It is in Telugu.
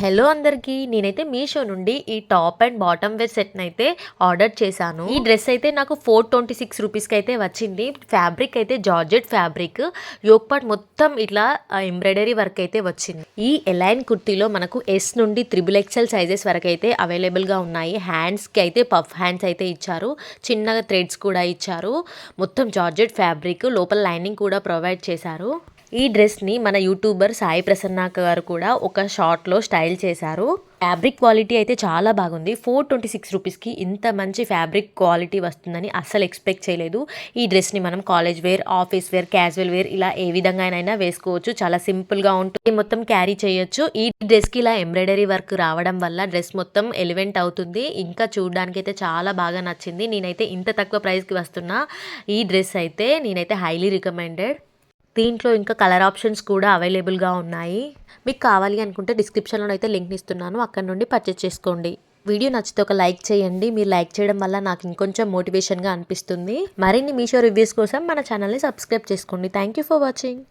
హలో అందరికీ నేనైతే మీషో నుండి ఈ టాప్ అండ్ బాటమ్ వేర్ సెట్ని అయితే ఆర్డర్ చేశాను. ఈ డ్రెస్ అయితే నాకు ఫోర్ ట్వంటీ సిక్స్ రూపీస్కి అయితే వచ్చింది. ఫ్యాబ్రిక్ అయితే జార్జెట్ ఫ్యాబ్రిక్. యోక్ పార్ట్ మొత్తం ఇట్లా ఎంబ్రాయిడరీ వర్క్ అయితే వచ్చింది. ఈ ఎలైన్ కుర్తీలో మనకు ఎస్ నుండి త్రిబుల్ ఎక్సెల్ సైజెస్ వరకు అయితే అవైలబుల్గా ఉన్నాయి. హ్యాండ్స్కి అయితే పఫ్ హ్యాండ్స్ అయితే ఇచ్చారు. చిన్నగా థ్రెడ్స్ కూడా ఇచ్చారు. మొత్తం జార్జెట్ ఫ్యాబ్రిక్. లోపల లైనింగ్ కూడా ప్రొవైడ్ చేశారు. ఈ డ్రెస్ని మన యూట్యూబర్ సాయి ప్రసన్న గారు కూడా ఒక షార్ట్లో స్టైల్ చేశారు. ఫ్యాబ్రిక్ క్వాలిటీ అయితే చాలా బాగుంది. ఫోర్ ట్వంటీ సిక్స్ రూపీస్కి ఇంత మంచి ఫ్యాబ్రిక్ క్వాలిటీ వస్తుందని అస్సలు ఎక్స్పెక్ట్ చేయలేదు. ఈ డ్రెస్ని మనం college wear office wear casual wear ఇలా ఏ విధంగానైనా వేసుకోవచ్చు. చాలా సింపుల్గా ఉంటుంది. మొత్తం క్యారీ చేయొచ్చు. ఈ డ్రెస్కి ఇలా ఎంబ్రాయిడరీ వర్క్ రావడం వల్ల డ్రెస్ మొత్తం ఎలివెంట్ అవుతుంది. ఇంకా చూడడానికి అయితే చాలా బాగా నచ్చింది. నేనైతే ఇంత తక్కువ ప్రైస్కి వస్తున్న ఈ డ్రెస్ అయితే నేనైతే హైలీ రికమెండెడ్. దీంట్లో ఇంకా కలర్ ఆప్షన్స్ కూడా అవైలబుల్గా ఉన్నాయి. మీకు కావాలి అనుకుంటే డిస్క్రిప్షన్లో అయితే లింక్ ఇస్తున్నాను. అక్కడ నుండి పర్చేస్ చేసుకోండి. వీడియో నచ్చితే ఒక లైక్ చేయండి. మీరు లైక్ చేయడం వల్ల నాకు ఇంకొంచెం మోటివేషన్గా అనిపిస్తుంది. మరిన్ని మీషో రివ్యూస్ కోసం మన ఛానల్ని సబ్స్క్రైబ్ చేసుకోండి. Thank you for watching.